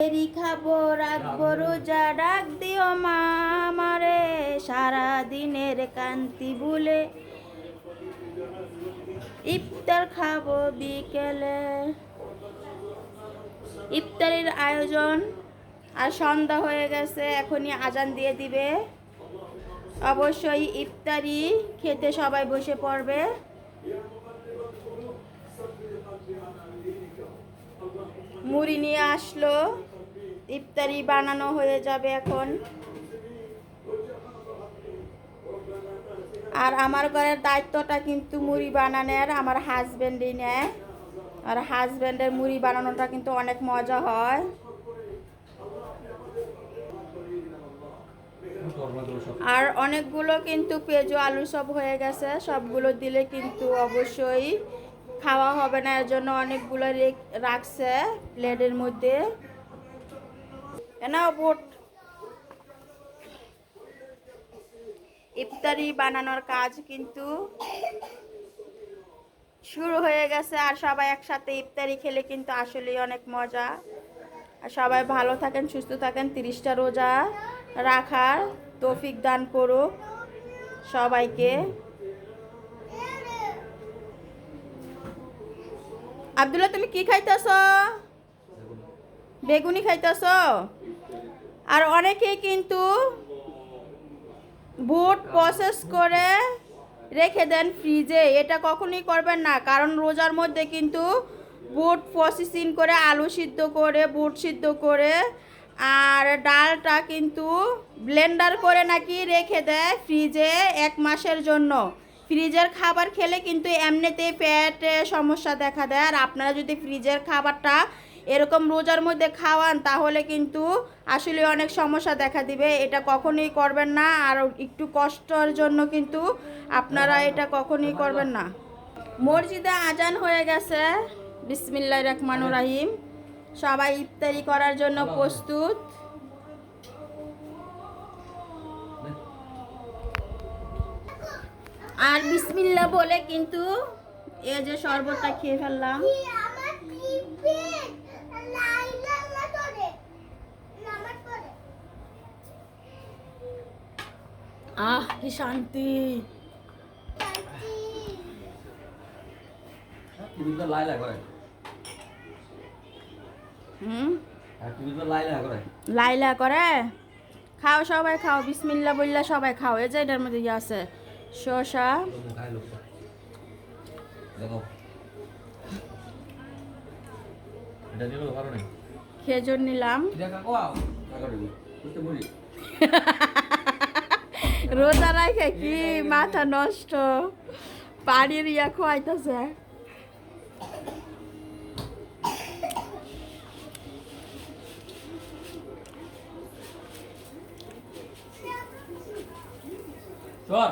এরি খাব, রাখব, রোজা ডাক দিও মা আমারে। সারা দিনের কান্তি ভুলে ইফতার খাব বিকেলে। ইফতারের আয়োজন, আর সন্ধ্যা হয়ে গেছে, এখনই আজান দিয়ে দিবে। অবশ্যই ইফতারি খেতে সবাই বসে পড়বে। মুড়ি নিয়ে আসলো। ইফতারি বানানো হয়ে যাবে এখন। আর আমার ঘরের দায়িত্বটা কিন্তু মুড়ি বানানোর, আমার হাজব্যান্ডই নেয়। আর হাজব্যান্ডের মুড়ি বানানোটা কিন্তু অনেক মজা হয়। আর অনেকগুলো কিন্তু পেঁয়াজু, আলু সব হয়ে গেছে, সবগুলো দিলে কিন্তু অবশ্যই খাওয়া হবে না, এর জন্য অনেকগুলো রেখ- রাখছে প্লেটের মধ্যে। না বোট ইফতারি বানানোর কাজ কিন্তু শুরু হয়ে গেছে আর সবাই একসাথে ইফতারি খেলে কিন্তু আসলেই অনেক মজা। আর সবাই ভালো থাকেন, সুস্থ থাকেন, তিরিশটা রোজা রাখার তৌফিক দান করুক সবাইকে। আব্দুল্লাহ, তুমি কি খাইতেছ? বেগুনি খাইতেছ? আর অনেকেই কিন্তু বুট প্রসেস করে রেখে দেন ফ্রিজে। এটা কখনোই করবেন না, কারণ রোজার মধ্যে কিন্তু বুট প্রসেসিং করে আলু সিদ্ধ করে, বুট সিদ্ধ করে, আর ডালটা কিন্তু ব্লেন্ডার করে নাকি রেখে দেয় ফ্রিজে এক মাসের জন্য। ফ্রিজের খাবার খেলে কিন্তু এমনিতেই পেটে সমস্যা দেখা দেয়। আর আপনারা যদি ফ্রিজের খাবারটা এরকম রোজার মধ্যে খাওয়ান তাহলে কিন্তু আসলে অনেক সমস্যা দেখা দিবে। এটা কখনোই করবেন না। আর একটু কষ্টের জন্য কিন্তু আপনারা এটা কখনোই করবেন না। মসজিদে আজান হয়ে গেছে। বিসমিল্লা রহমান রাহিম। সবাই ইফতারি করার জন্য প্রস্তুত। আর বিসমিল্লা বলে কিন্তু এ যে শরবতটা খেয়ে ফেললাম। আহ কি শান্তি। লাইলা করে। লাইলা করে। লাইলা করে? খাও সবাই খাও বিসমিল্লা বললা সবাই খাও। এই যে এটার মধ্যে ইয়ে আছে। শসা খেজুর নিলাম। রোজা রাখে কি মাথা নষ্ট। পানির ইয়া খোয়াইতেছে। চল।